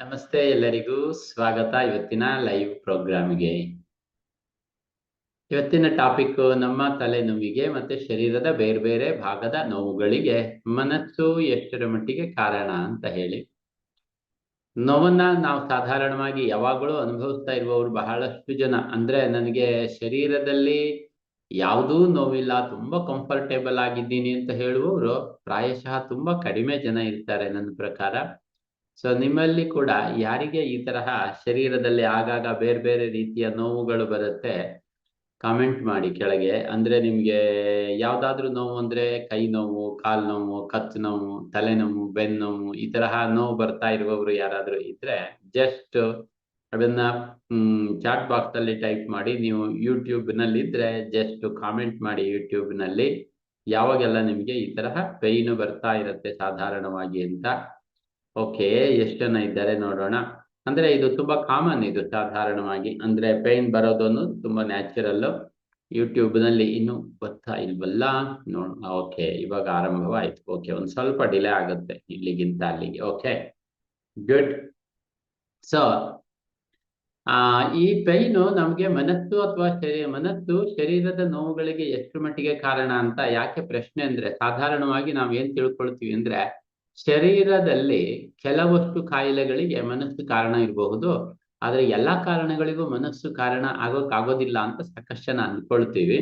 ನಮಸ್ತೆ ಎಲ್ಲರಿಗೂ ಸ್ವಾಗತ ಇವತ್ತಿನ ಲೈವ್ ಪ್ರೋಗ್ರಾಮ್ಗೆ ಇವತ್ತಿನ ಟಾಪಿಕ್ ನಮ್ಮ ತಲೆನೋವಿಗೆ ಮತ್ತೆ ಶರೀರದ ಬೇರೆ ಬೇರೆ ಭಾಗದ ನೋವುಗಳಿಗೆ ಮನಸ್ಸು ಎಷ್ಟರ ಮಟ್ಟಿಗೆ ಕಾರಣ ಅಂತ ಹೇಳಿ. ನೋವನ್ನ ನಾವು ಸಾಧಾರಣವಾಗಿ ಯಾವಾಗಲೂ ಅನುಭವಿಸ್ತಾ ಇರುವವರು ಬಹಳಷ್ಟು ಜನ. ಅಂದ್ರೆ ನನಗೆ ಶರೀರದಲ್ಲಿ ಯಾವುದೂ ನೋವಿಲ್ಲ, ತುಂಬಾ ಕಂಫರ್ಟೇಬಲ್ ಆಗಿದ್ದೀನಿ ಅಂತ ಹೇಳುವವರು ಪ್ರಾಯಶಃ ತುಂಬಾ ಕಡಿಮೆ ಜನ ಇರ್ತಾರೆ ನನ್ನ ಪ್ರಕಾರ. ಸೊ ನಿಮ್ಮಲ್ಲಿ ಕೂಡ ಯಾರಿಗೆ ಈ ತರಹ ಶರೀರದಲ್ಲಿ ಆಗಾಗ ಬೇರೆ ಬೇರೆ ರೀತಿಯ ನೋವುಗಳು ಬರುತ್ತೆ ಕಾಮೆಂಟ್ ಮಾಡಿ ಕೆಳಗೆ. ಅಂದ್ರೆ ನಿಮ್ಗೆ ಯಾವ್ದಾದ್ರು ನೋವು ಅಂದ್ರೆ ಕೈ ನೋವು, ಕಾಲ್ ನೋವು ಕತ್ತು ನೋವು ತಲೆನೋವು ಬೆನ್ನೋವು ಈ ತರಹ ನೋವು ಬರ್ತಾ ಇರುವವರು ಯಾರಾದ್ರೂ ಇದ್ರೆ ಜಸ್ಟ್ ಅದನ್ನ, ಹ್ಮ್ ಚಾಟ್ ಬಾಕ್ಸ್ ಅಲ್ಲಿ ಟೈಪ್ ಮಾಡಿ. ನೀವು ಯೂಟ್ಯೂಬ್ನಲ್ಲಿ ಇದ್ರೆ ಜಸ್ಟ್ ಕಾಮೆಂಟ್ ಮಾಡಿ ಯೂಟ್ಯೂಬ್ನಲ್ಲಿ. ಯಾವಾಗೆಲ್ಲ ನಿಮ್ಗೆ ಈ ತರಹ ಪೈನು ಬರ್ತಾ ಇರುತ್ತೆ ಸಾಧಾರಣವಾಗಿ ಅಂತ ಓಕೆ, ಎಷ್ಟು ಜನ ಇದ್ದಾರೆ ನೋಡೋಣ. ಅಂದ್ರೆ ಇದು ತುಂಬಾ ಕಾಮನ್ ಇದು ಸಾಧಾರಣವಾಗಿ. ಅಂದ್ರೆ ಪೇನ್ ಬರೋದು ಅನ್ನೋದು ತುಂಬಾ ನ್ಯಾಚುರಲ್ ಯೂಟ್ಯೂಬ್ನಲ್ಲಿ ಇನ್ನು ಗೊತ್ತಾ ಇಲ್ವಲ್ಲ? ನೋಡ ಓಕೆ, ಇವಾಗ ಆರಂಭವಾಯ್ತು. ಓಕೆ, ಒಂದ್ ಸ್ವಲ್ಪ ಡಿಲೇ ಆಗುತ್ತೆ ಇಲ್ಲಿಗಿಂತ ಅಲ್ಲಿಗೆ. ಓಕೆ ಗುಡ್ ಸೊ ಆ, ಈ ಪೈನು ನಮ್ಗೆ ಮನಸ್ಸು ಅಥವಾ ಶರೀರ ಮನಸ್ಸು ಶರೀರದ ನೋವುಗಳಿಗೆ ಎಷ್ಟು ಮಟ್ಟಿಗೆ ಕಾರಣ ಅಂತ ಯಾಕೆ ಪ್ರಶ್ನೆ ಅಂದ್ರೆ ಸಾಧಾರಣವಾಗಿ ನಾವ್ ಏನ್ ತಿಳ್ಕೊಳ್ತೀವಿ ಅಂದ್ರೆ ಶರೀರದಲ್ಲಿ ಕೆಲವಷ್ಟು ಕಾಯಿಲೆಗಳಿಗೆ ಮನಸ್ಸು ಕಾರಣ ಇರಬಹುದು. ಆದ್ರೆ ಎಲ್ಲಾ ಕಾರಣಗಳಿಗೂ ಮನಸ್ಸು ಕಾರಣ ಆಗೋಕ್ಕಾಗೋದಿಲ್ಲ ಅಂತ ಸಾಕಷ್ಟು ಜನ ಅಂದ್ಕೊಳ್ತೀವಿ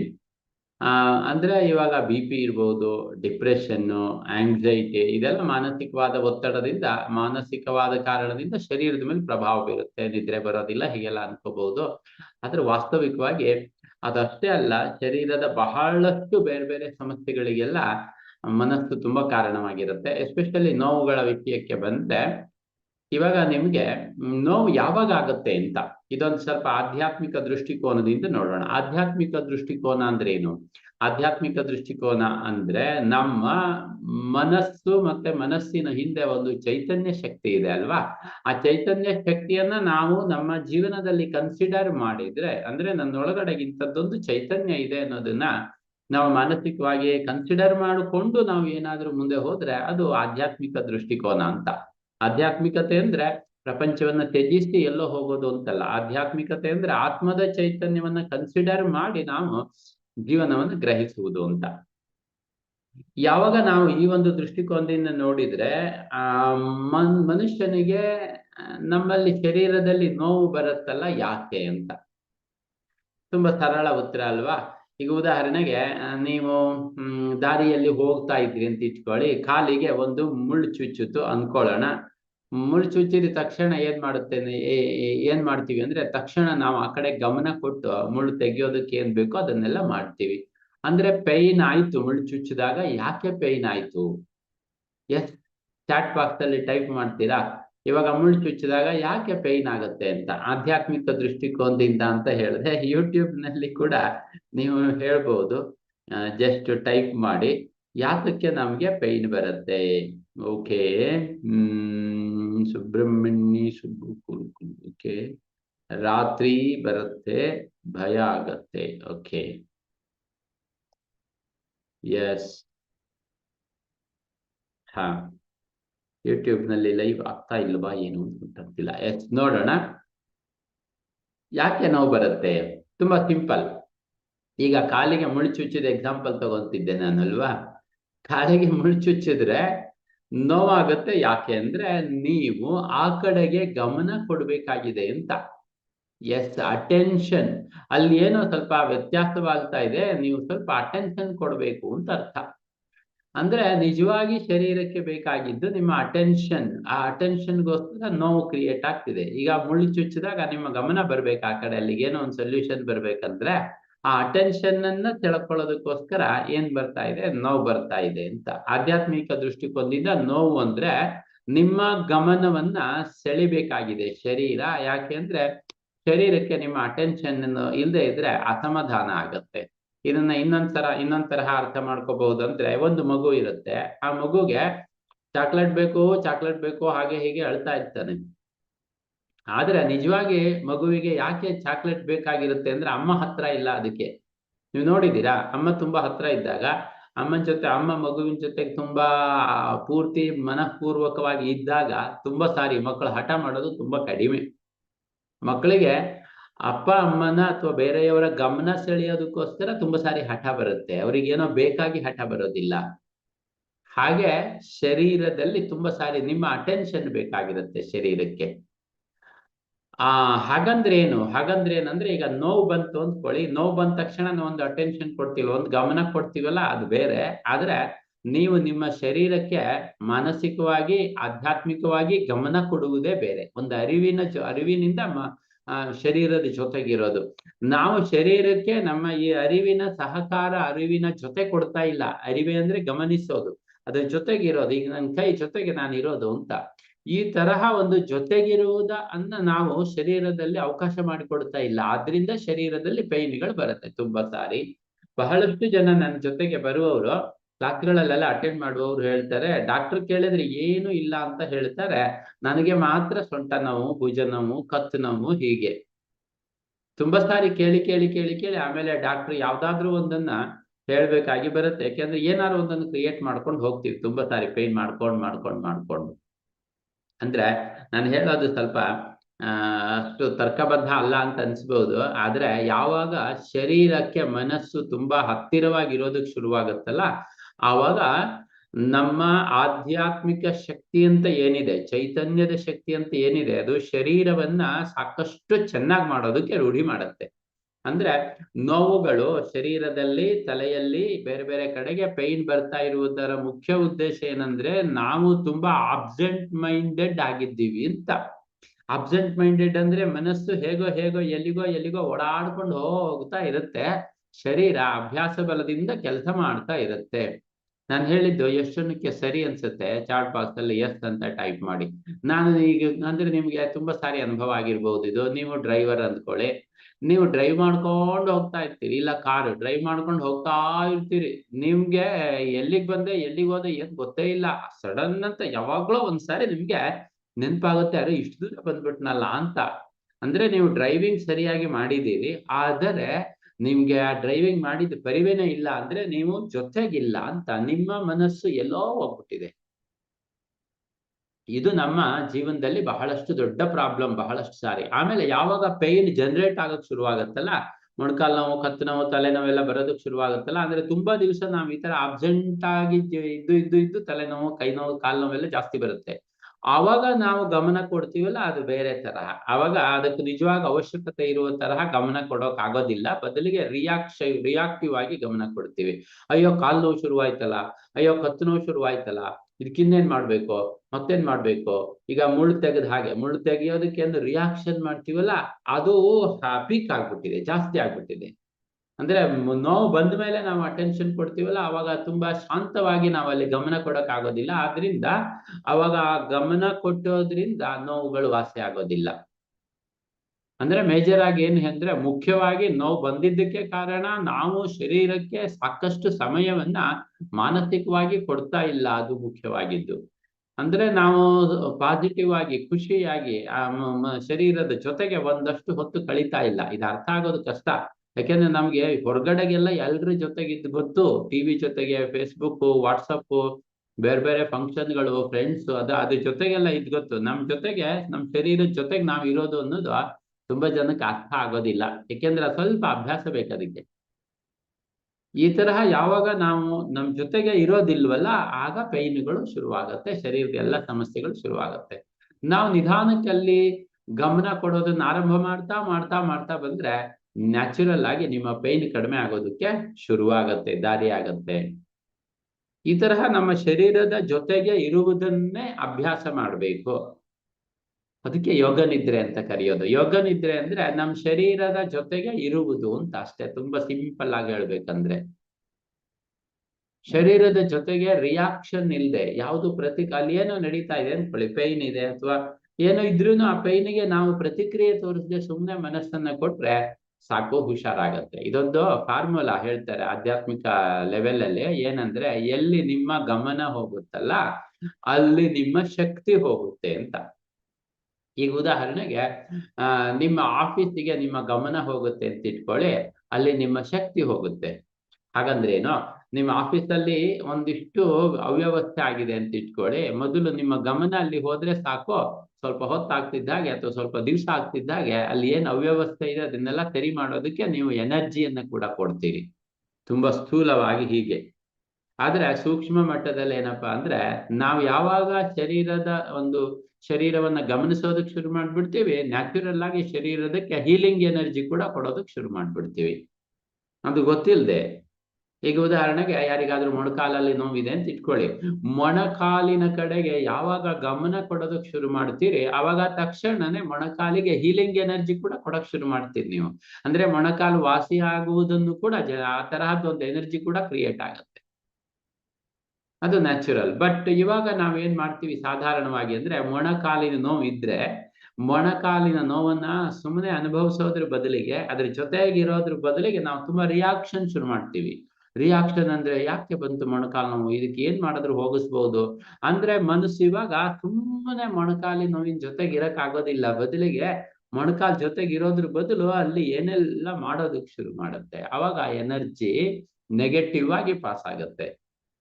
ಆ, ಅಂದ್ರೆ ಇವಾಗ ಬಿ ಪಿ ಇರ್ಬೋದು ಡಿಪ್ರೆಷನ್ನು ಆಂಗ್ಸೈಟಿ ಇದೆಲ್ಲ ಮಾನಸಿಕವಾದ ಒತ್ತಡದಿಂದ, ಮಾನಸಿಕವಾದ ಕಾರಣದಿಂದ ಶರೀರದ ಮೇಲೆ ಪ್ರಭಾವ ಬೀರುತ್ತೆ. ನಿದ್ರೆ ಬರೋದಿಲ್ಲ, ಹೀಗೆಲ್ಲ ಅನ್ಕೋಬಹುದು ಆದ್ರೆ ವಾಸ್ತವಿಕವಾಗಿ ಅದಷ್ಟೇ ಅಲ್ಲ, ಶರೀರದ ಬಹಳಷ್ಟು ಬೇರೆ ಬೇರೆ ಸಮಸ್ಯೆಗಳಿಗೆಲ್ಲ ಮನಸ್ಸು ತುಂಬಾ ಕಾರಣವಾಗಿರುತ್ತೆ. ಎಸ್ಪೆಷಲಿ ನೋವುಗಳ ವಿಷಯಕ್ಕೆ ಬಂದ್ರೆ, ಇವಾಗ ನಿಮ್ಗೆ ನೋವು ಯಾವಾಗ ಆಗುತ್ತೆ ಅಂತ, ಇದೊಂದು ಸ್ವಲ್ಪ ಆಧ್ಯಾತ್ಮಿಕ ದೃಷ್ಟಿಕೋನದಿಂದ ನೋಡೋಣ. ಆಧ್ಯಾತ್ಮಿಕ ದೃಷ್ಟಿಕೋನ ಅಂದ್ರೆ ಏನು? ಆಧ್ಯಾತ್ಮಿಕ ದೃಷ್ಟಿಕೋನ ಅಂದ್ರೆ ನಮ್ಮ ಮನಸ್ಸು ಮತ್ತೆ ಮನಸ್ಸಿನ ಹಿಂದೆ ಒಂದು ಚೈತನ್ಯ ಶಕ್ತಿ ಇದೆ ಅಲ್ವಾ? ಆ ಚೈತನ್ಯ ಶಕ್ತಿಯನ್ನ ನಾವು ನಮ್ಮ ಜೀವನದಲ್ಲಿ ಕನ್ಸಿಡರ್ ಮಾಡಿದ್ರೆ, ಅಂದ್ರೆ ನನ್ನೊಳಗಡೆ ಇಂಥದ್ದೊಂದು ಚೈತನ್ಯ ಇದೆ ಅನ್ನೋದನ್ನ ನಾವು ಮಾನಸಿಕವಾಗಿ ಕನ್ಸಿಡರ್ ಮಾಡಿಕೊಂಡು ನಾವು ಏನಾದ್ರೂ ಮುಂದೆ ಹೋದ್ರೆ ಅದು ಆಧ್ಯಾತ್ಮಿಕ ದೃಷ್ಟಿಕೋನ ಅಂತ. ಆಧ್ಯಾತ್ಮಿಕತೆ ಅಂದ್ರೆ ಪ್ರಪಂಚವನ್ನ ತ್ಯಜಿಸಿ ಎಲ್ಲೋ ಹೋಗೋದು ಅಂತಲ್ಲ. ಆಧ್ಯಾತ್ಮಿಕತೆ ಅಂದ್ರೆ ಆತ್ಮದ ಚೈತನ್ಯವನ್ನ ಕನ್ಸಿಡರ್ ಮಾಡಿ ನಾವು ಜೀವನವನ್ನು ಗ್ರಹಿಸುವುದು ಅಂತ. ಯಾವಾಗ ನಾವು ಈ ಒಂದು ದೃಷ್ಟಿಕೋನದಿಂದ ನೋಡಿದ್ರೆ, ಆ ಮನ್, ಮನುಷ್ಯನಿಗೆ ನಮ್ಮಲ್ಲಿ ಶರೀರದಲ್ಲಿ ನೋವು ಬರುತ್ತಲ್ಲ ಯಾಕೆ ಅಂತ. ತುಂಬಾ ಸರಳ ಉತ್ತರ ಅಲ್ವಾ? ಈಗ ಉದಾಹರಣೆಗೆ ನೀವು ದಾರಿಯಲ್ಲಿ ಹೋಗ್ತಾ ಇದ್ರಿ ಅಂತ ಇಟ್ಕೊಳ್ಳಿ, ಕಾಲಿಗೆ ಒಂದು ಮುಳ್ಳು ಚುಚ್ಚುತ್ತು ಅನ್ಕೊಳ್ಳೋಣ. ಮುಳ್ಳು ಚುಚ್ಚಿದ ತಕ್ಷಣ ಏನ್ ಮಾಡುತ್ತೇನೆ ಏನ್ ಮಾಡ್ತೀವಿ ಅಂದ್ರೆ, ತಕ್ಷಣ ನಾವು ಆ ಕಡೆ ಗಮನ ಕೊಟ್ಟು ಮುಳ್ಳು ತೆಗಿಯೋದಕ್ಕೆ ಏನ್ ಬೇಕೋ ಅದನ್ನೆಲ್ಲ ಮಾಡ್ತೀವಿ. ಅಂದ್ರೆ ಪೈನ್ ಆಯ್ತು ಮುಳ್ಳು ಚುಚ್ಚಿದಾಗ, ಯಾಕೆ ಪೈನ್ ಆಯ್ತು? ಎಸ್ ಚಾಟ್ ಬಾಕ್ಸ್ ಅಲ್ಲಿ ಟೈಪ್ ಮಾಡ್ತೀರಾ? ಇವಾಗ ಮುಳ್ಳು ಚುಚ್ಚಿದಾಗ ಯಾಕೆ ಪೇಯ್ನ್ ಆಗುತ್ತೆ ಅಂತ, ಆಧ್ಯಾತ್ಮಿಕ ದೃಷ್ಟಿಕೋನದಿಂದ ಅಂತ ಹೇಳಿದ್ರೆ ಯೂಟ್ಯೂಬ್ನಲ್ಲಿ ಕೂಡ ನೀವು ಹೇಳ್ಬೋದು ಜಸ್ಟ್ ಟೈಪ್ ಮಾಡಿ ಯಾತಕ್ಕೆ ನಮ್ಗೆ ಪೈನ್ ಬರುತ್ತೆ. ಓಕೆ ಹ್ಮ್, ಸುಬ್ರಹ್ಮಣ್ಯ ಓಕೆ ರಾತ್ರಿ ಬರುತ್ತೆ, ಭಯ ಆಗತ್ತೆ ಓಕೆ ಎಸ್ ಹಾ. ಯೂಟ್ಯೂಬ್ನಲ್ಲಿ ಲೈವ್ ಆಗ್ತಾ ಇಲ್ವಾ ಏನು ಗೊತ್ತಾಗ್ತಿಲ್ಲ. ಎಸ್, ನೋಡೋಣ. ಯಾಕೆ ನೋವು ಬರುತ್ತೆ? ತುಂಬಾ ಸಿಂಪಲ್. ಈಗ ಕಾಲಿಗೆ ಮುಳ್ ಚುಚ್ಚಿದ್ರೆ ಎಕ್ಸಾಂಪಲ್ ತಗೊಂತಿದ್ದೆ ನಾನಲ್ವಾ? ಕಾಲಿಗೆ ಮುಳ್ ಚುಚ್ಚಿದ್ರೆ ನೋವಾಗುತ್ತೆ. ಯಾಕೆ ಅಂದ್ರೆ ನೀವು ಆ ಕಡೆಗೆ ಗಮನ ಕೊಡ್ಬೇಕಾಗಿದೆ ಅಂತ. Yes, attention. ಅಲ್ಲಿ ಏನೋ ಸ್ವಲ್ಪ ವ್ಯತ್ಯಾಸವಾಗ್ತಾ ಇದೆ. ನೀವು ಸ್ವಲ್ಪ ಅಟೆನ್ಷನ್ ಕೊಡ್ಬೇಕು ಅಂತ ಅರ್ಥ. ಅಂದ್ರೆ ನಿಜವಾಗಿ ಶರೀರಕ್ಕೆ ಬೇಕಾಗಿದ್ದು ನಿಮ್ಮ ಅಟೆನ್ಷನ್ ಆ ಅಟೆನ್ಷನ್ಗೋಸ್ಕರ ನೋವು ಕ್ರಿಯೇಟ್ ಆಗ್ತಿದೆ. ಈಗ ಮುಳ್ಳು ಚುಚ್ಚಿದಾಗ ನಿಮ್ಮ ಗಮನ ಬರ್ಬೇಕು ಆ ಕಡೆ ಅಲ್ಲಿಗೆ. ಏನೋ ಒಂದು ಸೊಲ್ಯೂಷನ್ ಬರ್ಬೇಕಂದ್ರೆ ಆ ಅಟೆನ್ಷನ್ ಅನ್ನ ತಿಳ್ಕೊಳ್ಳೋದಕ್ಕೋಸ್ಕರ ಏನ್ ಬರ್ತಾ ಇದೆ? ನೋವು ಬರ್ತಾ ಇದೆ ಅಂತ. ಆಧ್ಯಾತ್ಮಿಕ ದೃಷ್ಟಿಕೋನದಿಂದ ನೋವು ಅಂದ್ರೆ ನಿಮ್ಮ ಗಮನವನ್ನ ಸೆಳಿಬೇಕಾಗಿದೆ ಶರೀರ. ಯಾಕೆ ಅಂದ್ರೆ ಶರೀರಕ್ಕೆ ನಿಮ್ಮ ಅಟೆನ್ಷನ್ ಇಲ್ಲದೆ ಇದ್ರೆ ಅಸಮಾಧಾನ ಆಗತ್ತೆ. ಇದನ್ನ ಇನ್ನೊಂದ್ ತರ ಇನ್ನೊಂದ್ ತರಹ ಅರ್ಥ ಮಾಡ್ಕೋಬಹುದು ಅಂದ್ರೆ ಒಂದು ಮಗು ಇರುತ್ತೆ. ಆ ಮಗುಗೆ ಚಾಕ್ಲೇಟ್ ಬೇಕು ಚಾಕ್ಲೇಟ್ ಬೇಕು, ಹಾಗೆ ಹೀಗೆ ಅಳ್ತಾ ಇರ್ತಾನೆ. ಆದ್ರೆ ನಿಜವಾಗಿ ಮಗುವಿಗೆ ಯಾಕೆ ಚಾಕ್ಲೇಟ್ ಬೇಕಾಗಿರುತ್ತೆ ಅಂದ್ರೆ ಅಮ್ಮ ಹತ್ರ ಇಲ್ಲ ಅದಕ್ಕೆ. ನೀವು ನೋಡಿದೀರಾ ಅಮ್ಮ ತುಂಬಾ ಹತ್ರ ಇದ್ದಾಗ ಅಮ್ಮನ ಜೊತೆ, ಅಮ್ಮ ಮಗುವಿನ ಜೊತೆಗೆ ತುಂಬಾ ಪೂರ್ತಿ ಮನಃಪೂರ್ವಕವಾಗಿ ಇದ್ದಾಗ ತುಂಬಾ ಸಾರಿ ಮಕ್ಕಳು ಹಠ ಮಾಡೋದು ತುಂಬಾ ಕಡಿಮೆ. ಮಕ್ಕಳಿಗೆ ಅಪ್ಪ, ಅಮ್ಮನ ಅಥವಾ ಬೇರೆಯವರ ಗಮನ ಸೆಳೆಯೋದಕ್ಕೋಸ್ಕರ ತುಂಬಾ ಸಾರಿ ಹಠ ಬರುತ್ತೆ. ಅವ್ರಿಗೇನೋ ಬೇಕಾಗಿ ಹಠ ಬರೋದಿಲ್ಲ. ಹಾಗೆ ಶರೀರದಲ್ಲಿ ತುಂಬಾ ಸಾರಿ ನಿಮ್ಮ ಅಟೆನ್ಷನ್ ಬೇಕಾಗಿರುತ್ತೆ ಶರೀರಕ್ಕೆ. ಆ ಹಾಗಂದ್ರೆ ಏನು ಹಾಗಂದ್ರೆ ಏನಂದ್ರೆ ಈಗ ನೋವು ಬಂತು ಅಂದ್ಕೊಳ್ಳಿ. ನೋವು ಬಂದ ತಕ್ಷಣ ಒಂದು ಅಟೆನ್ಷನ್ ಕೊಡ್ತೀವಿ, ಒಂದು ಗಮನ ಕೊಡ್ತೀವಲ್ಲ, ಅದು ಬೇರೆ. ಆದ್ರೆ ನೀವು ನಿಮ್ಮ ಶರೀರಕ್ಕೆ ಮಾನಸಿಕವಾಗಿ, ಆಧ್ಯಾತ್ಮಿಕವಾಗಿ ಗಮನ ಕೊಡುವುದೇ ಬೇರೆ. ಒಂದು ಅರಿವಿನ ಅರಿವಿನಿಂದ ಆ ಶರೀರದ ಜೊತೆಗಿರೋದು. ನಾವು ಶರೀರಕ್ಕೆ ನಮ್ಮ ಈ ಅರಿವಿನ ಸಹಕಾರ, ಅರಿವಿನ ಜೊತೆ ಕೊಡ್ತಾ ಇಲ್ಲ. ಅರಿವೆ ಅಂದ್ರೆ ಗಮನಿಸೋದು. ಅದ್ರ ಜೊತೆಗಿರೋದು. ಈಗ ನನ್ನ ಕೈ ಜೊತೆಗೆ ನಾನು ಇರೋದು ಅಂತ. ಈ ತರಹ ಒಂದು ಜೊತೆಗಿರುವುದ ಅನ್ನ ನಾವು ಶರೀರದಲ್ಲಿ ಅವಕಾಶ ಮಾಡಿಕೊಡ್ತಾ ಇಲ್ಲ. ಆದ್ರಿಂದ ಶರೀರದಲ್ಲಿ ಪೈನ್ಗಳು ಬರುತ್ತೆ. ತುಂಬಾ ಸಾರಿ. ಬಹಳಷ್ಟು ಜನ ನನ್ನ ಜೊತೆಗೆ ಬರುವವರು ಕ್ಲಾಸ್ಗಳಲ್ಲೆಲ್ಲ ಅಟೆಂಡ್ ಮಾಡುವವರು ಹೇಳ್ತಾರೆ, ಡಾಕ್ಟರ್ ಕೇಳಿದ್ರೆ ಏನು ಇಲ್ಲ ಅಂತ ಹೇಳ್ತಾರೆ. ನನಗೆ ಮಾತ್ರ ಸೊಂಟ ನೋವು, ಭುಜ ನೋವು, ಕತ್ತು ನೋವು ಹೀಗೆ. ತುಂಬಾ ಸಾರಿ ಕೇಳಿ ಕೇಳಿ ಕೇಳಿ ಕೇಳಿ ಆಮೇಲೆ ಡಾಕ್ಟರ್ ಯಾವ್ದಾದ್ರು ಒಂದನ್ನ ಹೇಳ್ಬೇಕಾಗಿ ಬರುತ್ತೆ. ಯಾಕೆಂದ್ರೆ ಏನಾದ್ರು ಒಂದನ್ನು ಕ್ರಿಯೇಟ್ ಮಾಡ್ಕೊಂಡು ಹೋಗ್ತೀವಿ. ತುಂಬಾ ಸಾರಿ ಪೇನ್ ಮಾಡ್ಕೊಂಡು ಮಾಡ್ಕೊಂಡು ಮಾಡ್ಕೊಂಡು. ಅಂದ್ರೆ ನಾನು ಹೇಳೋದು ಸ್ವಲ್ಪ ಅಷ್ಟು ತರ್ಕಬದ್ಧ ಅಲ್ಲ ಅಂತ ಅನ್ಸ್ಬೋದು. ಆದ್ರೆ ಯಾವಾಗ ಶರೀರಕ್ಕೆ ಮನಸ್ಸು ತುಂಬಾ ಹತ್ತಿರವಾಗಿರೋದಕ್ಕೆ ಶುರುವಾಗುತ್ತಲ್ಲ ಆವಾಗ ನಮ್ಮ ಆಧ್ಯಾತ್ಮಿಕ ಶಕ್ತಿ ಅಂತ ಏನಿದೆ, ಚೈತನ್ಯದ ಶಕ್ತಿ ಅಂತ ಏನಿದೆ, ಅದು ಶರೀರವನ್ನ ಸಾಕಷ್ಟು ಚೆನ್ನಾಗಿ ಮಾಡೋದಕ್ಕೆ ರೂಢಿ ಮಾಡುತ್ತೆ. ಅಂದ್ರೆ ನೋವುಗಳು ಶರೀರದಲ್ಲಿ, ತಲೆಯಲ್ಲಿ, ಬೇರೆ ಬೇರೆ ಕಡೆಗೆ ಪೈನ್ ಬರ್ತಾ ಇರುವುದರ ಮುಖ್ಯ ಉದ್ದೇಶ ಏನಂದ್ರೆ ನಾವು ತುಂಬಾ ಅಬ್ಸೆಂಟ್ ಮೈಂಡೆಡ್ ಆಗಿದ್ದೀವಿ ಅಂತ. ಅಬ್ಸೆಂಟ್ ಮೈಂಡೆಡ್ ಅಂದ್ರೆ ಮನಸ್ಸು ಹೇಗೋ ಹೇಗೋ ಎಲ್ಲಿಗೋ ಎಲ್ಲಿಗೋ ಓಡಾಡ್ಕೊಂಡು ಹೋಗ್ತಾ ಇರುತ್ತೆ. ಶರೀರ ಅಭ್ಯಾಸ ಬಲದಿಂದ ಕೆಲಸ ಮಾಡ್ತಾ ಇರುತ್ತೆ. ನಾನು ಹೇಳಿದ್ದು ಎಷ್ಟು ಜನಕ್ಕೆ ಸರಿ ಅನ್ಸುತ್ತೆ? ಚಾಟ್ ಬಾಕ್ಸ್ ಅಲ್ಲಿ ಎಸ್ ಅಂತ ಟೈಪ್ ಮಾಡಿ. ನಾನು ಈಗ ಅಂದ್ರೆ ನಿಮ್ಗೆ ತುಂಬಾ ಸಾರಿ ಅನುಭವ ಆಗಿರ್ಬಹುದು ಇದು. ನೀವು ಡ್ರೈವರ್ ಅಂದ್ಕೊಳ್ಳಿ. ನೀವು ಡ್ರೈವ್ ಮಾಡ್ಕೊಂಡು ಹೋಗ್ತಾ ಇರ್ತೀರಿ. ಇಲ್ಲ ಕಾರು ಡ್ರೈವ್ ಮಾಡ್ಕೊಂಡು ಹೋಗ್ತಾ ಇರ್ತೀರಿ. ನಿಮ್ಗೆ ಎಲ್ಲಿಗೆ ಬಂದೆ, ಎಲ್ಲಿಗೆ ಹೋದೆ ಏನ್ ಗೊತ್ತೇ ಇಲ್ಲ. ಸಡನ್ ಅಂತ ಯಾವಾಗ್ಲೋ ಒಂದ್ಸಾರಿ ನಿಮ್ಗೆ ನೆನ್ಪಾಗುತ್ತೆ, ಅರೆ, ಇಷ್ಟು ದೂರ ಬಂದ್ಬಿಟ್ನಲ್ಲ ಅಂತ. ಅಂದ್ರೆ ನೀವು ಡ್ರೈವಿಂಗ್ ಸರಿಯಾಗಿ ಮಾಡಿದ್ದೀರಿ. ಆದರೆ ನಿಮ್ಗೆ ಆ ಡ್ರೈವಿಂಗ್ ಮಾಡಿದ ಪರಿವೇನೇ ಇಲ್ಲ ಅಂದ್ರೆ ನೀವು ಜೊತೆಗಿಲ್ಲ ಅಂತ ನಿಮ್ಮ ಮನಸ್ಸು ಎಲ್ಲೋ ಹೋಗ್ಬಿಟ್ಟಿದೆ. ಇದು ನಮ್ಮ ಜೀವನದಲ್ಲಿ ಬಹಳಷ್ಟು ದೊಡ್ಡ ಪ್ರಾಬ್ಲಮ್ ಬಹಳಷ್ಟು ಸಾರಿ. ಆಮೇಲೆ ಯಾವಾಗ ಪೇನ್ ಜನರೇಟ್ ಆಗಕ್ ಶುರುವಾಗತ್ತಲ್ಲ? ಮೊಣಕಾಲ್ ನೋವು, ಕತ್ತು ನೋವು ತಲೆನೋವೆಲ್ಲ ಬರೋದಕ್ಕೆ ಶುರುವಾಗುತ್ತಲ್ಲ? ಅಂದ್ರೆ ತುಂಬಾ ದಿವಸ ನಾವು ಈ ತರ ಅಬ್ಸೆಂಟ್ ಆಗಿ ಇದ್ದು ಇದ್ದು ಇದ್ದು ತಲೆನೋವು ಕೈ ನೋವು, ಕಾಲ್ ನೋವೆಲ್ಲ ಜಾಸ್ತಿ ಬರುತ್ತೆ. ಆವಾಗ ನಾವು ಗಮನ ಕೊಡ್ತೀವಲ್ಲ, ಅದು ಬೇರೆ ತರಹ. ಅವಾಗ ಅದಕ್ಕೆ ನಿಜವಾಗಿ ಅವಶ್ಯಕತೆ ಇರುವ ತರಹ ಗಮನ ಕೊಡೋಕ್ ಆಗೋದಿಲ್ಲ. ಬದಲಿಗೆ ರಿಯಾಕ್ಷ ರಿಯಾಕ್ಟಿವ್ ಆಗಿ ಗಮನ ಕೊಡ್ತೀವಿ. ಅಯ್ಯೋ, ಕಾಲು ನೋವು ಶುರುವಾಯ್ತಲ್ಲ, ಅಯ್ಯೋ, ಕತ್ತು ನೋವು ಶುರುವಾಯ್ತಲ್ಲ ಇದಕ್ಕಿನ್ನೇನ್ ಮಾಡ್ಬೇಕು, ಮತ್ತೇನ್ ಮಾಡ್ಬೇಕು? ಈಗ ಮುಳ್ಳು ತೆಗೆದ ಹಾಗೆ, ಮುಳ್ಳು ತೆಗಿಯೋದಕ್ಕೆ ಒಂದು ರಿಯಾಕ್ಷನ್ ಮಾಡ್ತೀವಲ್ಲ, ಅದು ಪೀಕ್ ಆಗ್ಬಿಟ್ಟಿದೆ, ಜಾಸ್ತಿ ಆಗ್ಬಿಟ್ಟಿದೆ. ಅಂದ್ರೆ ನೋವು ಬಂದ ಮೇಲೆ ನಾವು ಅಟೆನ್ಷನ್ ಕೊಡ್ತೀವಲ್ಲ, ಅವಾಗ ತುಂಬಾ ಶಾಂತವಾಗಿ ನಾವು ಅಲ್ಲಿ ಗಮನ ಕೊಡಕ್ ಆಗೋದಿಲ್ಲ ಆದ್ರಿಂದ ಅವಾಗ ಆ ಗಮನ ಕೊಟ್ಟೋದ್ರಿಂದ ನೋವುಗಳು ವಾಸಿ ಆಗೋದಿಲ್ಲ. ಅಂದ್ರೆ ಮೇಜರ್ ಆಗಿ ಏನು ಅಂದ್ರೆ ಮುಖ್ಯವಾಗಿ ನೋವು ಬಂದಿದ್ದಕ್ಕೆ ಕಾರಣ ನಾವು ಶರೀರಕ್ಕೆ ಸಾಕಷ್ಟು ಸಮಯವನ್ನ ಮಾನಸಿಕವಾಗಿ ಕೊಡ್ತಾ ಇಲ್ಲ ಅದು ಮುಖ್ಯವಾಗಿದ್ದು. ಅಂದ್ರೆ ನಾವು ಪಾಸಿಟಿವ್ ಆಗಿ, ಖುಷಿಯಾಗಿ, ಆ ಶರೀರದ ಜೊತೆಗೆ ಒಂದಷ್ಟು ಹೊತ್ತು ಕಳೀತಾ ಇಲ್ಲ. ಇದು ಅರ್ಥ ಆಗೋದು ಕಷ್ಟ. ಯಾಕೆಂದ್ರೆ ನಮ್ಗೆ ಹೊರಗಡೆಗೆಲ್ಲ ಎಲ್ರ ಜೊತೆಗಿದ್ದು ಗೊತ್ತು ಟಿವಿ ಜೊತೆಗೆ ಫೇಸ್ಬುಕ್ ವಾಟ್ಸಪ್ ಬೇರೆ ಬೇರೆ ಫಂಕ್ಷನ್ಗಳು ಫ್ರೆಂಡ್ಸ್ ಅದ, ಅದ್ರ ಜೊತೆಗೆಲ್ಲ ಇದ್ ಗೊತ್ತು. ನಮ್ ಜೊತೆಗೆ, ನಮ್ ಶರೀರದ ಜೊತೆಗೆ ನಾವ್ ಇರೋದು ಅನ್ನೋದು ತುಂಬಾ ಜನಕ್ಕೆ ಅರ್ಥ ಆಗೋದಿಲ್ಲ. ಯಾಕೆಂದ್ರೆ ಸ್ವಲ್ಪ ಅಭ್ಯಾಸ ಬೇಕು ಅದಕ್ಕೆ. ಈ ತರಹ ಯಾವಾಗ ನಾವು ನಮ್ ಜೊತೆಗೆ ಇರೋದಿಲ್ವಲ್ಲ, ಆಗ ಪೈನ್ಗಳು ಶುರುವಾಗತ್ತೆ, ಶರೀರದ ಎಲ್ಲ ಸಮಸ್ಯೆಗಳು ಶುರುವಾಗತ್ತೆ. ನಾವು ನಿಧಾನಕ್ಕೆ ಅಲ್ಲಿ ಗಮನ ಕೊಡೋದನ್ನ ಆರಂಭ ಮಾಡ್ತಾ ಮಾಡ್ತಾ ಮಾಡ್ತಾ ಬಂದ್ರೆ ನ್ಯಾಚುರಲ್ ಆಗಿ ನಿಮ್ಮ ಪೈನ್ ಕಡಿಮೆ ಆಗೋದಕ್ಕೆ ಶುರುವಾಗತ್ತೆ ದಾರಿ ಆಗತ್ತೆ ಈ ತರಹ ನಮ್ಮ ಶರೀರದ ಜೊತೆಗೆ ಇರುವುದನ್ನೇ ಅಭ್ಯಾಸ ಮಾಡಬೇಕು. ಅದಕ್ಕೆ ಯೋಗ ನಿದ್ರೆ ಅಂತ ಕರೆಯೋದು. ಯೋಗ ನಿದ್ರೆ ಅಂದ್ರೆ ನಮ್ಮ ಶರೀರದ ಜೊತೆಗೆ ಇರುವುದು ಅಂತ ಅಷ್ಟೇ. ತುಂಬಾ ಸಿಂಪಲ್ ಆಗಿ ಹೇಳ್ಬೇಕಂದ್ರೆ. ಶರೀರದ ಜೊತೆಗೆ ರಿಯಾಕ್ಷನ್ ಇಲ್ಲದೆ ಯಾವುದು ಅಲ್ಲಿ ಏನೋ ನಡೀತಾ ಇದೆ ಅನ್ಕೊಳ್ಳಿ ಪೈನ್ ಇದೆ ಅಥವಾ ಏನೋ ಇದ್ರೂನು ಆ ಪೈನ್ಗೆ ನಾವು ಪ್ರತಿಕ್ರಿಯೆ ತೋರಿಸದೆ ಸುಮ್ಮನೆ ಮನಸ್ಸನ್ನ ಕೊಟ್ರೆ ಸಾಕು ಹುಷಾರಾಗತ್ತೆ. ಇದೊಂದು ಫಾರ್ಮುಲಾ ಹೇಳ್ತಾರೆ ಆಧ್ಯಾತ್ಮಿಕ ಲೆವೆಲ್ ಅಲ್ಲಿ ಏನಂದ್ರೆ ಎಲ್ಲಿ ನಿಮ್ಮ ಗಮನ ಹೋಗುತ್ತಲ್ಲ ಅಲ್ಲಿ ನಿಮ್ಮ ಶಕ್ತಿ ಹೋಗುತ್ತೆ ಅಂತ. ಈಗ ಉದಾಹರಣೆಗೆ, ಆ, ನಿಮ್ಮ ಆಫೀಸಿಗೆ ನಿಮ್ಮ ಗಮನ ಹೋಗುತ್ತೆ ಅಂತ ಇಟ್ಕೊಳ್ಳಿ, ಅಲ್ಲಿ ನಿಮ್ಮ ಶಕ್ತಿ ಹೋಗುತ್ತೆ. ಹಾಗಂದ್ರೇನು ನಿಮ್ಮ ಆಫೀಸಲ್ಲಿ ಒಂದಿಷ್ಟು ಅವ್ಯವಸ್ಥೆ ಆಗಿದೆ ಅಂತ ಇಟ್ಕೊಳ್ಳಿ. ಮೊದಲು ನಿಮ್ಮ ಗಮನ ಅಲ್ಲಿ ಹೋದ್ರೆ ಸಾಕು. ಸ್ವಲ್ಪ ಹೊತ್ತಾಗ್ತಿದ್ದಾಗೆ ಅಥವಾ ಸ್ವಲ್ಪ ದಿವಸ ಆಗ್ತಿದ್ದಾಗೆ ಅಲ್ಲಿ ಏನು ಅವ್ಯವಸ್ಥೆ ಇದೆ ಅದನ್ನೆಲ್ಲ ಸರಿ ಮಾಡೋದಕ್ಕೆ ನೀವು ಎನರ್ಜಿಯನ್ನ ಕೂಡ ಕೊಡ್ತೀರಿ. ತುಂಬಾ ಸ್ಥೂಲವಾಗಿ ಹೀಗೆ. ಆದ್ರೆ ಸೂಕ್ಷ್ಮ ಮಟ್ಟದಲ್ಲಿ ಏನಪ್ಪಾ ಅಂದ್ರೆ ನಾವು ಯಾವಾಗ ಶರೀರದ ಒಂದು ಶರೀರವನ್ನ ಗಮನಿಸೋದಕ್ಕೆ ಶುರು ಮಾಡ್ಬಿಡ್ತೀವಿ ನ್ಯಾಚುರಲ್ ಆಗಿ ಶರೀರದಕ್ಕೆ ಹೀಲಿಂಗ್ ಎನರ್ಜಿ ಕೂಡ ಕೊಡೋದಕ್ಕೆ ಶುರು ಮಾಡ್ಬಿಡ್ತೀವಿ. ಅದು ಗೊತ್ತಿಲ್ಲದೆ ಈಗ ಉದಾಹರಣೆಗೆ, ಯಾರಿಗಾದ್ರೂ ಮೊಣಕಾಲಲ್ಲಿ ನೋವಿದೆ ಅಂತ ಇಟ್ಕೊಳ್ಳಿ. ಮೊಣಕಾಲಿನ ಕಡೆಗೆ ಯಾವಾಗ ಗಮನ ಕೊಡೋದಕ್ಕೆ ಶುರು ಮಾಡ್ತೀರಿ, ಅವಾಗ ತಕ್ಷಣನೇ ಮೊಣಕಾಲಿಗೆ ಹೀಲಿಂಗ್ ಎನರ್ಜಿ ಕೂಡ ಕೊಡಕ್ ಶುರು ಮಾಡ್ತೀರಿ ನೀವು. ಅಂದ್ರೆ ಮೊಣಕಾಲು ವಾಸಿ ಆಗುವುದನ್ನು ಕೂಡ ಆ ತರಹದ ಒಂದು ಎನರ್ಜಿ ಕೂಡ ಕ್ರಿಯೇಟ್ ಆಗುತ್ತೆ. ಅದು ನ್ಯಾಚುರಲ್ ಬಟ್ ಇವಾಗ ನಾವೇನ್ ಮಾಡ್ತೀವಿ ಸಾಧಾರಣವಾಗಿ ಅಂದ್ರೆ, ಮೊಣಕಾಲಿನ ನೋವು ಇದ್ರೆ ಮೊಣಕಾಲಿನ ನೋವನ್ನ ಸುಮ್ಮನೆ ಅನುಭವಿಸೋದ್ರ ಬದಲಿಗೆ, ಅದ್ರ ಜೊತೆಗಿರೋದ್ರ ಬದಲಿಗೆ ನಾವು ತುಂಬಾ ರಿಯಾಕ್ಷನ್ ಶುರು ಮಾಡ್ತೀವಿ. ರಿಯಾಕ್ಷನ್ ಅಂದ್ರೆ ಯಾಕೆ ಬಂತು ಮೊಣಕಾಲು ನೋವು? ಇದಕ್ಕೆ ಏನ್ ಮಾಡಿದ್ರು ಹೋಗಿಸ್ಬಹುದು ಅಂದ್ರೆ ಮನಸ್ಸು ಇವಾಗ ತುಂಬಾನೇ ಮೊಣಕಾಲಿ ನೋವಿನ ಜೊತೆಗೆ ಇರಕ್ ಆಗೋದಿಲ್ಲ. ಬದಲಿಗೆ ಮೊಣಕಾಲ್ ಜೊತೆಗೆ ಇರೋದ್ರ ಬದಲು ಅಲ್ಲಿ ಏನೆಲ್ಲ ಮಾಡೋದಕ್ಕೆ ಶುರು ಮಾಡುತ್ತೆ? ಅವಾಗ ಆ ಎನರ್ಜಿ ನೆಗೆಟಿವ್ ಆಗಿ ಪಾಸ್ ಆಗುತ್ತೆ.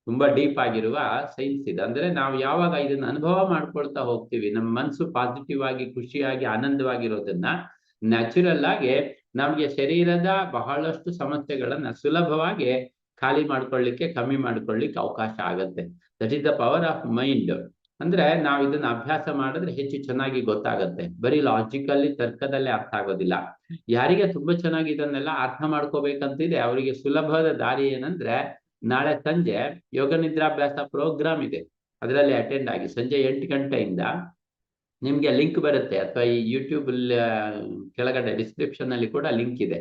ತುಂಬಾ ಡೀಪ್ ಆಗಿರುವ ಸೈನ್ಸ್ ಇದೆ. ಅಂದ್ರೆ ನಾವು ಯಾವಾಗ ಇದನ್ನ ಅನುಭವ ಮಾಡ್ಕೊಳ್ತಾ ಹೋಗ್ತೀವಿ, ನಮ್ಮ ಮನಸ್ಸು ಪಾಸಿಟಿವ್ ಆಗಿ, ಖುಷಿಯಾಗಿ, ಆನಂದವಾಗಿರೋದನ್ನ ನ್ಯಾಚುರಲ್ ಆಗಿ ನಮ್ಗೆ ಶರೀರದ ಬಹಳಷ್ಟು ಸಮಸ್ಯೆಗಳನ್ನ ಸುಲಭವಾಗಿ ಖಾಲಿ ಮಾಡ್ಕೊಳ್ಳಿಕ್ಕೆ, ಕಮ್ಮಿ ಮಾಡ್ಕೊಳ್ಳಿಕ್ಕೆ ಅವಕಾಶ ಆಗತ್ತೆ. That is the power of mind ಅಂದ್ರೆ ನಾವು ಇದನ್ನ ಅಭ್ಯಾಸ ಮಾಡಿದ್ರೆ ಹೆಚ್ಚು ಚೆನ್ನಾಗಿ ಗೊತ್ತಾಗತ್ತೆ. ಬರೀ ಲಾಜಿಕಲ್ಲಿ ತರ್ಕದಲ್ಲೇ ಅರ್ಥ ಆಗೋದಿಲ್ಲ. ಯಾರಿಗೆ ತುಂಬಾ ಚೆನ್ನಾಗಿ ಇದನ್ನೆಲ್ಲ ಅರ್ಥ ಮಾಡ್ಕೋಬೇಕಂತಿದೆ, ಅವರಿಗೆ ಸುಲಭದ ದಾರಿ ಏನಂದ್ರೆ, ನಾಳೆ ಸಂಜೆ ಯೋಗ ನಿದ್ರಾಭ್ಯಾಸ ಪ್ರೋಗ್ರಾಮ್ ಇದೆ. ಅದರಲ್ಲಿ ಅಟೆಂಡ್ ಆಗಿ ಸಂಜೆ ಎಂಟು ಗಂಟೆಯಿಂದ ನಿಮ್ಗೆ ಲಿಂಕ್ ಬರುತ್ತೆ. ಅಥವಾ ಈ ಯೂಟ್ಯೂಬ್ ಕೆಳಗಡೆ ಡಿಸ್ಕ್ರಿಪ್ಷನ್ ಅಲ್ಲಿ ಕೂಡ ಲಿಂಕ್ ಇದೆ.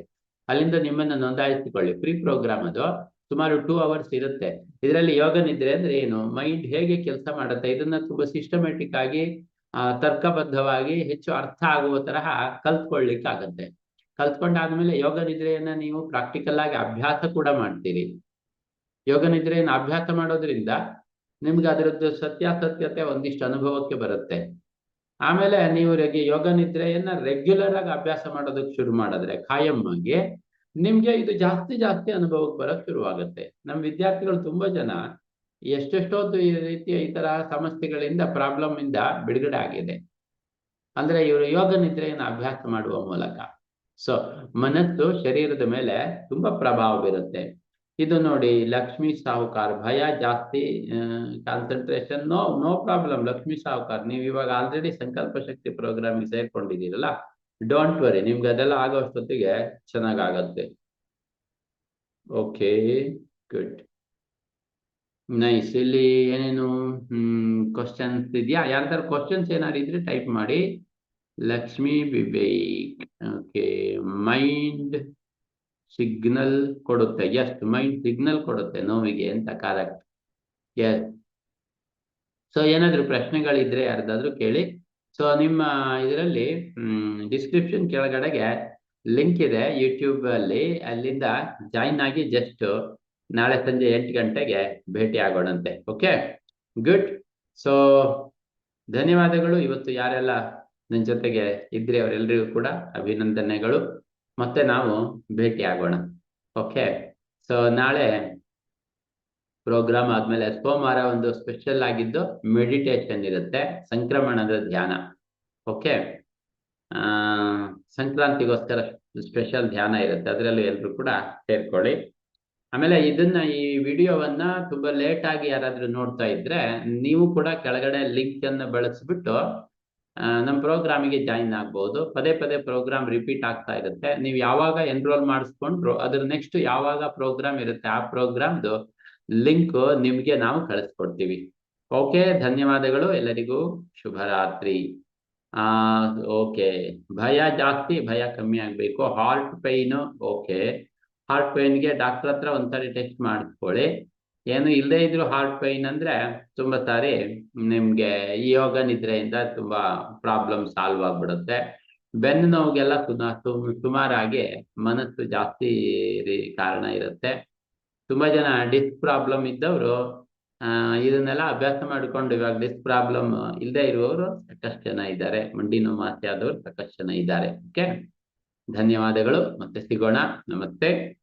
ಅಲ್ಲಿಂದ ನಿಮ್ಮನ್ನ ನೋಂದಾಯಿಸಿಕೊಳ್ಳಿ. ಫ್ರೀ ಪ್ರೋಗ್ರಾಮ್ ಅದು. ಸುಮಾರು ಟೂ ಅವರ್ಸ್ ಇರುತ್ತೆ. ಇದರಲ್ಲಿ ಯೋಗ ನಿದ್ರೆ ಅಂದ್ರೆ ಏನು? ಮೈಂಡ್ ಹೇಗೆ ಕೆಲಸ ಮಾಡುತ್ತೆ? ಇದನ್ನ ತುಂಬಾ ಸಿಸ್ಟಮ್ಯಾಟಿಕ್ ಆಗಿ ತರ್ಕಬದ್ಧವಾಗಿ ಹೆಚ್ಚು ಅರ್ಥ ಆಗುವ ತರಹ ಕಲ್ತ್ಕೊಳ್ಳಿಕ್ಕಾಗತ್ತೆ ಕಲ್ತ್ಕೊಂಡಾದ್ಮೇಲೆ ಯೋಗ ನಿದ್ರೆಯನ್ನ ನೀವು ಪ್ರಾಕ್ಟಿಕಲ್ ಆಗಿ ಅಭ್ಯಾಸ ಕೂಡ ಮಾಡ್ತೀರಿ. ಯೋಗ ನಿದ್ರೆಯನ್ನು ಅಭ್ಯಾಸ ಮಾಡೋದ್ರಿಂದ ನಿಮ್ಗೆ ಅದರದ್ದು ಸತ್ಯಾಸತ್ಯತೆ ಒಂದಿಷ್ಟು ಅನುಭವಕ್ಕೆ ಬರುತ್ತೆ. ಆಮೇಲೆ ನೀವು ಯೋಗ ನಿದ್ರೆಯನ್ನ ರೆಗ್ಯುಲರ್ ಆಗಿ ಅಭ್ಯಾಸ ಮಾಡೋದಕ್ಕೆ ಶುರು ಮಾಡಿದ್ರೆ, ಖಾಯಂ ಆಗಿ ನಿಮ್ಗೆ ಇದು ಜಾಸ್ತಿ ಜಾಸ್ತಿ ಅನುಭವಕ್ಕೆ ಬರೋಕ್ ಶುರುವಾಗುತ್ತೆ. ನಮ್ಮ ವಿದ್ಯಾರ್ಥಿಗಳು ತುಂಬಾ ಜನ ಎಷ್ಟೆಷ್ಟೊಂದು ಈ ರೀತಿಯ ಈ ತರ ಸಮಸ್ಯೆಗಳಿಂದ ಪ್ರಾಬ್ಲಮ್ ಇಂದ ಬಿಡುಗಡೆ ಆಗಿದೆ. ಅಂದ್ರೆ ಇವರು ಯೋಗ ನಿದ್ರೆಯನ್ನು ಅಭ್ಯಾಸ ಮಾಡುವ ಮೂಲಕ. ಸೊ ಮನಸ್ಸು ಶರೀರದ ಮೇಲೆ ತುಂಬಾ ಪ್ರಭಾವ ಬೀರುತ್ತೆ. ಇದು ನೋಡಿ ಲಕ್ಷ್ಮಿ ಸಾಹುಕಾರ್, ಭಯ ಜಾಸ್ತಿ concentration no no problem Lakshmi Sahukar. ನೀವು ಇವಾಗ ಆಲ್ರೆಡಿ ಸಂಕಲ್ಪ ಶಕ್ತಿ ಪ್ರೋಗ್ರಾಮ್ ಸೇರ್ಕೊಂಡಿದ್ದೀರಲ್ಲ ಡೋಂಟ್ ವರಿ ನಿಮ್ಗೆ ಅದೆಲ್ಲ ಆಗೋಷ್ಟೊತ್ತಿಗೆ ಚೆನ್ನಾಗಾಗತ್ತೆ ಓಕೆ ಗುಡ್ ನೈಸ್ ಇಲ್ಲಿ ಏನೇನು ಕ್ವಶನ್ಸ್ ಇದೆಯಾ? ಯಾರ್ದಾರು ಕ್ವಶನ್ಸ್ ಏನಾದ್ರು ಇದ್ರೆ ಟೈಪ್ ಮಾಡಿ. Lakshmi Vivek. Okay mind signal ಕೊಡುತ್ತೆ. ಎಸ್ ಮೈಂಡ್ ಸಿಗ್ನಲ್ ಕೊಡುತ್ತೆ ನೋವಿಗೆ ಅಂತ ಕರೆಕ್ಟ್ ಎಸ್ ಸೊ ಏನಾದ್ರು ಪ್ರಶ್ನೆಗಳಿದ್ರೆ ಯಾರ್ದಾದ್ರು ಕೇಳಿ. ಸೊ ನಿಮ್ಮ ಇದರಲ್ಲಿ ಡಿಸ್ಕ್ರಿಪ್ಷನ್ ಕೆಳಗಡೆಗೆ ಲಿಂಕ್ ಇದೆ ಯೂಟ್ಯೂಬ್ ಅಲ್ಲಿ. ಅಲ್ಲಿಂದ ಜಾಯಿನ್ ಆಗಿ ಜಸ್ಟ್ ನಾಳೆ ಸಂಜೆ ಎಂಟು ಗಂಟೆಗೆ ಭೇಟಿ ಆಗೋಣಂತೆ. ಓಕೆ ಗುಡ್ ಸೊ ಧನ್ಯವಾದಗಳು. ಇವತ್ತು ಯಾರೆಲ್ಲ ನನ್ನ ಜೊತೆಗೆ ಇದ್ರಿ ಅವರೆಲ್ಲರಿಗೂ ಕೂಡ ಅಭಿನಂದನೆಗಳು. ಮತ್ತೆ ನಾವು ಭೇಟಿ ಆಗೋಣ. ಓಕೆ ಸೊ ನಾಳೆ ಪ್ರೋಗ್ರಾಮ್ ಆದ್ಮೇಲೆ ಸೋಮವಾರ ಒಂದು ಸ್ಪೆಷಲ್ ಆಗಿದ್ದು ಮೆಡಿಟೇಷನ್ ಇರುತ್ತೆ. ಸಂಕ್ರಮಣದ ಧ್ಯಾನ. ಓಕೆ ಆ, ಸಂಕ್ರಾಂತಿಗೋಸ್ಕರ ಸ್ಪೆಷಲ್ ಧ್ಯಾನ ಇರುತ್ತೆ. ಅದರಲ್ಲೂ ಎಲ್ರು ಕೂಡ ಸೇರ್ಕೊಳ್ಳಿ. ಆಮೇಲೆ ಇದನ್ನ ಈ ವಿಡಿಯೋವನ್ನ ತುಂಬಾ ಲೇಟ್ ಆಗಿ ಯಾರಾದ್ರೂ ನೋಡ್ತಾ ಇದ್ರೆ ನೀವು ಕೂಡ ಕೆಳಗಡೆ ಲಿಂಕ್ ಅನ್ನ ಬಳಸ್ಬಿಟ್ಟು ನಮ್ಮ ಪ್ರೋಗ್ರಾಮಿಗೆ ಜಾಯಿನ್ ಆಗ್ಬಹುದು ಪದೇ ಪದೇ ಪ್ರೋಗ್ರಾಮ್ ರಿಪೀಟ್ ಆಗ್ತಾ ಇರುತ್ತೆ. ನೀವು ಯಾವಾಗ ಎನ್ರೋಲ್ ಮಾಡಿಸ್ಕೊಂಡ್ರು, ಅದ್ರ ನೆಕ್ಸ್ಟ್ ಯಾವಾಗ ಪ್ರೋಗ್ರಾಮ್ ಇರುತ್ತೆ ಆ ಪ್ರೋಗ್ರಾಮ್ದು ಲಿಂಕ್ ನಿಮ್ಗೆ ನಾವು ಕಳಿಸ್ಕೊಡ್ತೀವಿ. ಓಕೆ, ಧನ್ಯವಾದಗಳು, ಎಲ್ಲರಿಗೂ ಶುಭರಾತ್ರಿ. ಆ, ಓಕೆ. ಭಯ ಜಾಸ್ತಿ, ಭಯ ಕಮ್ಮಿ ಆಗ್ಬೇಕು. Heart pain, okay. ಹಾರ್ಟ್ ಪೈನ್ಗೆ ಡಾಕ್ಟರ್ ಹತ್ರ ಒಂದ್ಸರಿ ಟೆಸ್ಟ್ ಮಾಡಿಸ್ಕೊಳ್ಳಿ. ಏನು ಇಲ್ಲದೆ ಇದ್ರು ಹಾರ್ಟ್ ಪೈನ್ ಅಂದ್ರೆ ತುಂಬಾ ಸಾರಿ ನಿಮ್ಗೆ ಯೋಗ ನಿದ್ರೆಯಿಂದ ತುಂಬಾ ಪ್ರಾಬ್ಲಮ್ ಸಾಲ್ವ್ ಆಗ್ಬಿಡುತ್ತೆ. ಬೆನ್ನು ನೋವಿಗೆಲ್ಲ ಸುಮಾರಾಗಿ ಮನಸ್ಸು ಜಾಸ್ತಿ ಕಾರಣ ಇರುತ್ತೆ. ತುಂಬಾ ಜನ ಡಿಸ್ಕ್ ಪ್ರಾಬ್ಲಮ್ ಇದ್ದವರು ಇದನ್ನೆಲ್ಲ ಅಭ್ಯಾಸ ಮಾಡಿಕೊಂಡು ಇವಾಗ ಡಿಸ್ಕ್ ಪ್ರಾಬ್ಲಮ್ ಇಲ್ಲದೆ ಇರುವವರು ಸಾಕಷ್ಟು ಜನ ಇದ್ದಾರೆ. ಮಂಡಿ ನೋವು ಮಾತೆ ಆದವರು ಸಾಕಷ್ಟು ಜನ ಇದ್ದಾರೆ. ಓಕೆ ಧನ್ಯವಾದಗಳು. ಮತ್ತೆ ಸಿಗೋಣ. ನಮಸ್ತೆ.